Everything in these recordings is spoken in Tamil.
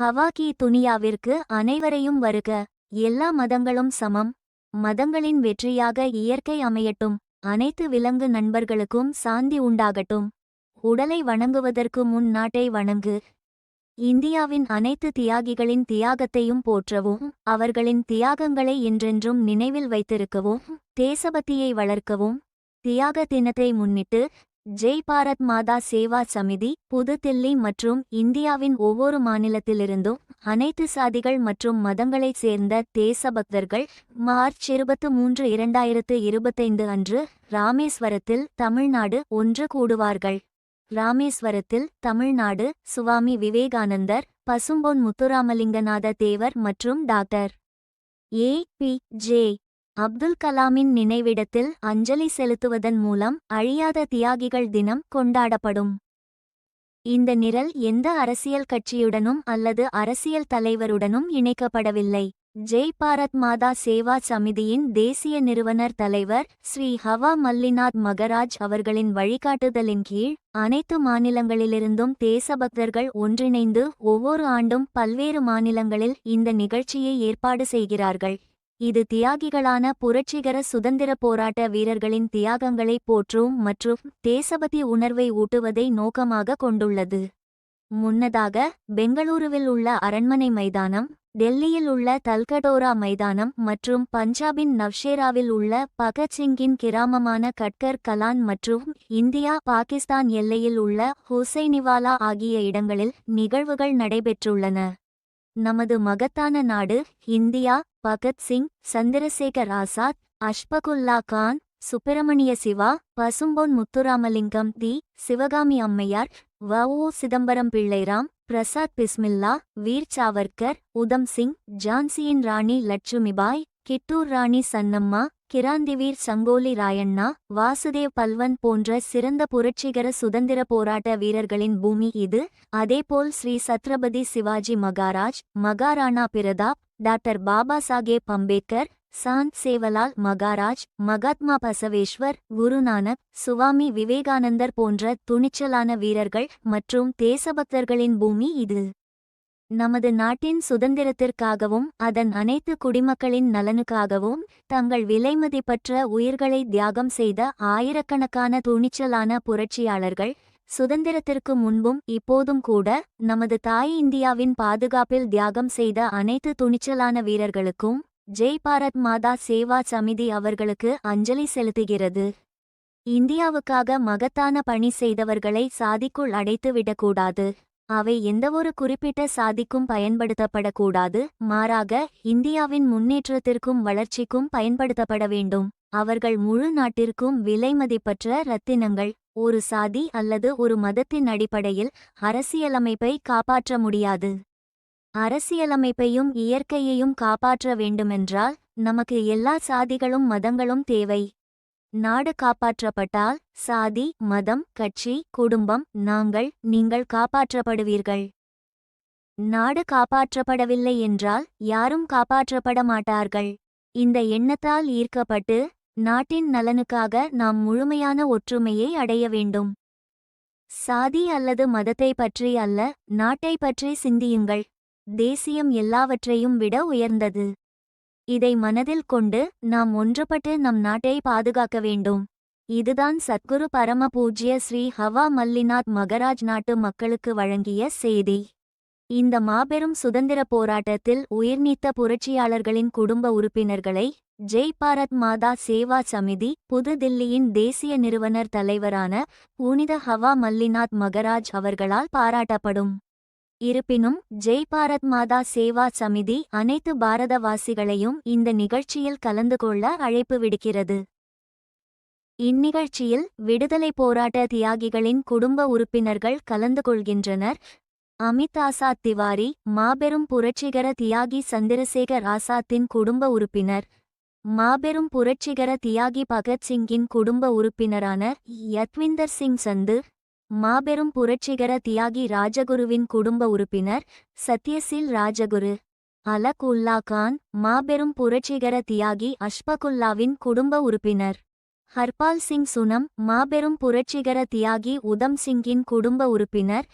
ஹவா கி துனியாவிற்கு அனைவரையும் வருக. எல்லா மதங்களும் சமம். மதங்களின் வெற்றியாக இயற்கை அமையட்டும். அனைத்து விலங்கு நண்பர்களுக்கும் சாந்தி உண்டாகட்டும். உடலை வணங்குவதற்கு முன் நாட்டை வணங்கு. இந்தியாவின் அனைத்து தியாகிகளின் தியாகத்தையும் போற்றவும் அவர்களின் தியாகங்களை என்றென்றும் நினைவில் வைத்திருக்கவும் தேசபக்தியை வளர்க்கவும் தியாக தினத்தை முன்னிட்டு ஜெய் பாரத் மாதா சேவா சமிதி புதுதில்லி மற்றும் இந்தியாவின் ஒவ்வொரு மாநிலத்திலிருந்தும் அனைத்து சாதிகள் மற்றும் மதங்களைச் சேர்ந்த தேசபக்தர்கள் மார்ச் இருபத்து மூன்று இரண்டாயிரத்து இருபத்தைந்து அன்று ராமேஸ்வரத்தில் தமிழ்நாடு ஒன்று கூடுவார்கள். ராமேஸ்வரத்தில் தமிழ்நாடு சுவாமி விவேகானந்தர் பசும்பொன் முத்துராமலிங்கநாத தேவர் மற்றும் doctor. A. P. J. Abdul கலாமின் நினைவிடத்தில் அஞ்சலி செலுத்துவதன் மூலம் அழியாத தியாகிகள் தினம் கொண்டாடப்படும். இந்த நிரல் எந்த அரசியல் கட்சியுடனும் அல்லது அரசியல் தலைவருடனும் இணைக்கப்படவில்லை. ஜெய் பாரத் மாதா சேவா சமிதியின் தேசிய நிறுவனர் தலைவர் ஸ்ரீ ஹவா மல்லிநாத் மகராஜ் அவர்களின் வழிகாட்டுதலின் கீழ் அனைத்து மாநிலங்களிலிருந்தும் தேசபக்தர்கள் ஒன்றிணைந்து ஒவ்வொரு ஆண்டும் பல்வேறு மாநிலங்களில் இந்த நிகழ்ச்சியை ஏற்பாடு செய்கிறார்கள். இது தியாகிகளான புரட்சிகர சுதந்திர போராட்ட வீரர்களின் தியாகங்களை போற்றும் மற்றும் தேசபதி உணர்வை ஊட்டுவதை நோக்கமாக கொண்டுள்ளது. முன்னதாக பெங்களூருவில் உள்ள அரண்மனை மைதானம் டெல்லியில் உள்ள தல்கடோரா மைதானம் மற்றும் பஞ்சாபின் நவ்ஷேராவில் உள்ள பகத்சிங்கின் கிராமமான கட்கர் கலான் மற்றும் இந்தியா பாகிஸ்தான் எல்லையில் உள்ள ஹுசைனிவாலா ஆகிய இடங்களில் நிகழ்வுகள் நடைபெற்றுள்ளன. நமது மகத்தான நாடு இந்தியா பகத்சிங் சந்திரசேகர் ஆசாத் அஷ்பகுல்லா கான் சுப்பிரமணிய சிவா பசும்பொன் முத்துராமலிங்கம் தி சிவகாமி அம்மையார் வ ஓ சிதம்பரம் பிள்ளைராம் பிரசாத் பிஸ்மில்லா வீர் சாவர்கர் உதம் சிங் ஜான்சியின் ராணி லட்சுமிபாய் கிட்டூர் ராணி சன்னம்மா கிராந்திவீர் சங்கோலி ராயண்ணா வாசுதேவ் பல்வன் போன்ற சிறந்த புரட்சிகர சுதந்திர போராட்ட வீரர்களின் பூமி இது. அதேபோல் ஸ்ரீ சத்ரபதி சிவாஜி மகாராஜ் மகாராணா பிரதாப் டாக்டர் பாபா சாகேப் அம்பேத்கர் சாந்த் சேவலால் மகாராஜ் மகாத்மா பசவேஸ்வர் குருநானக் சுவாமி விவேகானந்தர் போன்ற துணிச்சலான வீரர்கள் மற்றும் தேசபக்தர்களின் பூமி இது. நமது நாட்டின் சுதந்திரத்திற்காகவும் அதன் அனைத்து குடிமக்களின் நலனுக்காகவும் தங்கள் விலைமதிப்பற்ற உயிர்களை தியாகம் செய்த ஆயிரக்கணக்கான துணிச்சலான புரட்சியாளர்கள் சுதந்திரத்திற்கு முன்பும் இப்போதும் கூட நமது தாய் இந்தியாவின் பாதுகாப்பில் தியாகம் செய்த அனைத்து துணிச்சலான வீரர்களுக்கும் ஜெய் பாரத் மாதா சேவா சமிதி அவர்களுக்கு அஞ்சலி செலுத்துகிறது. இந்தியாவுக்காக மகத்தான பணி செய்தவர்களை சாதிக்குள் அடைத்துவிடக்கூடாது. அவை எந்தவொரு குறிப்பிட்ட சாதிக்கும் பயன்படுத்தப்படக்கூடாது மாறாக இந்தியாவின் முன்னேற்றத்திற்கும் வளர்ச்சிக்கும் பயன்படுத்தப்பட வேண்டும். அவர்கள் முழு நாட்டிற்கும் விலைமதிப்பற்ற இரத்தினங்கள் ஒரு சாதி அல்லது ஒரு மதத்தின் அடிப்படையில் அரசியலமைப்பை காப்பாற்ற முடியாது. அரசியலமைப்பையும் இயற்கையையும் காப்பாற்ற வேண்டுமென்றால் நமக்கு எல்லா சாதிகளும் மதங்களும் தேவை. நாடு காப்பாற்றப்பட்டால் சாதி மதம் கட்சி குடும்பம் நாங்கள் நீங்கள் காப்பாற்றப்படுவீர்கள். நாடு காப்பாற்றப்படவில்லை என்றால் யாரும் காப்பாற்றப்பட மாட்டார்கள். இந்த எண்ணத்தால் ஈர்க்கப்பட்டு நாட்டின் நலனுக்காக நாம் முழுமையான ஒற்றுமையை அடைய வேண்டும். சாதி அல்லது மதத்தை பற்றி அல்ல நாட்டை பற்றி சிந்தியுங்கள். தேசியம் எல்லாவற்றையும் விட உயர்ந்தது. இதை மனதில் கொண்டு நாம் ஒன்றுபட்டு நம் நாட்டை பாதுகாக்க வேண்டும். இதுதான் சத்குரு பரம பூஜ்ய ஸ்ரீ ஹவா மல்லிநாத் மகராஜ் நாட்டு மக்களுக்கு வழங்கிய செய்தி. இந்த மாபெரும் சுதந்திர போராட்டத்தில் உயிர்நீத்த புரட்சியாளர்களின் குடும்ப உறுப்பினர்களை ஜெய் பாரத் மாதா சேவா சமிதி புதுதில்லியின் தேசிய நிறுவனர் தலைவரான புனித ஹவா மல்லிநாத் மகராஜ் அவர்களால் பாராட்டப்படும். இருப்பினும் ஜெய் பாரத் மாதா சேவா சமிதி அனைத்து பாரதவாசிகளையும் இந்த நிகழ்ச்சியில் கலந்து கொள்ள அழைப்பு விடுக்கிறது. இந்நிகழ்ச்சியில் விடுதலை போராட்ட தியாகிகளின் குடும்ப உறுப்பினர்கள் கலந்து கொள்கின்றனர். அமித் ஆசாத் திவாரி மாபெரும் புரட்சிகர தியாகி சந்திரசேகர் ஆசாத்தின் குடும்ப உறுப்பினர். மாபெரும் புரட்சிகர தியாகி பகத்சிங்கின் குடும்ப உறுப்பினரான யத்விந்தர் சிங் சந்து மாபெரும் புரட்சிகர தியாகி ராஜகுருவின் குடும்ப உறுப்பினர் சத்யசீல் ராஜகுரு. அலக் உல்லா கான் மாபெரும் புரட்சிகர தியாகி அஷ்பகுல்லாவின் குடும்ப உறுப்பினர். ஹர்பால் சிங் சுனம் மாபெரும் புரட்சிகர தியாகி உதம் சிங்கின் குடும்ப உறுப்பினர்.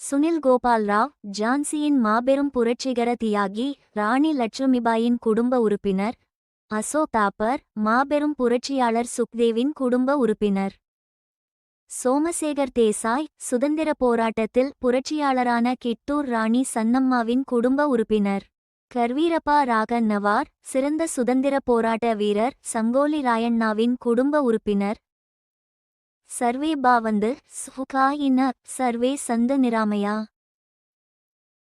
சுனில் கோபால் ராவ் ஜான்சியின் மாபெரும் புரட்சிகர தியாகி ராணி லட்சுமிபாயின் குடும்ப உறுப்பினர். அசோக் தாப்பர் மாபெரும் புரட்சியாளர் சுக்தேவின் குடும்ப உறுப்பினர். சோமசேகர் தேசாய் சுதந்திர போராட்டத்தில் புரட்சியாளரான கிட்டூர் ராணி சன்னம்மாவின் குடும்ப உறுப்பினர். கர்வீரப்பா ராக நவார் சிறந்த சுதந்திர போராட்ட வீரர் சங்கோலி ராயண்ணாவின் குடும்ப உறுப்பினர். சர்வே பாவந்து சுகாயின சர்வே சந்து நிராமையா.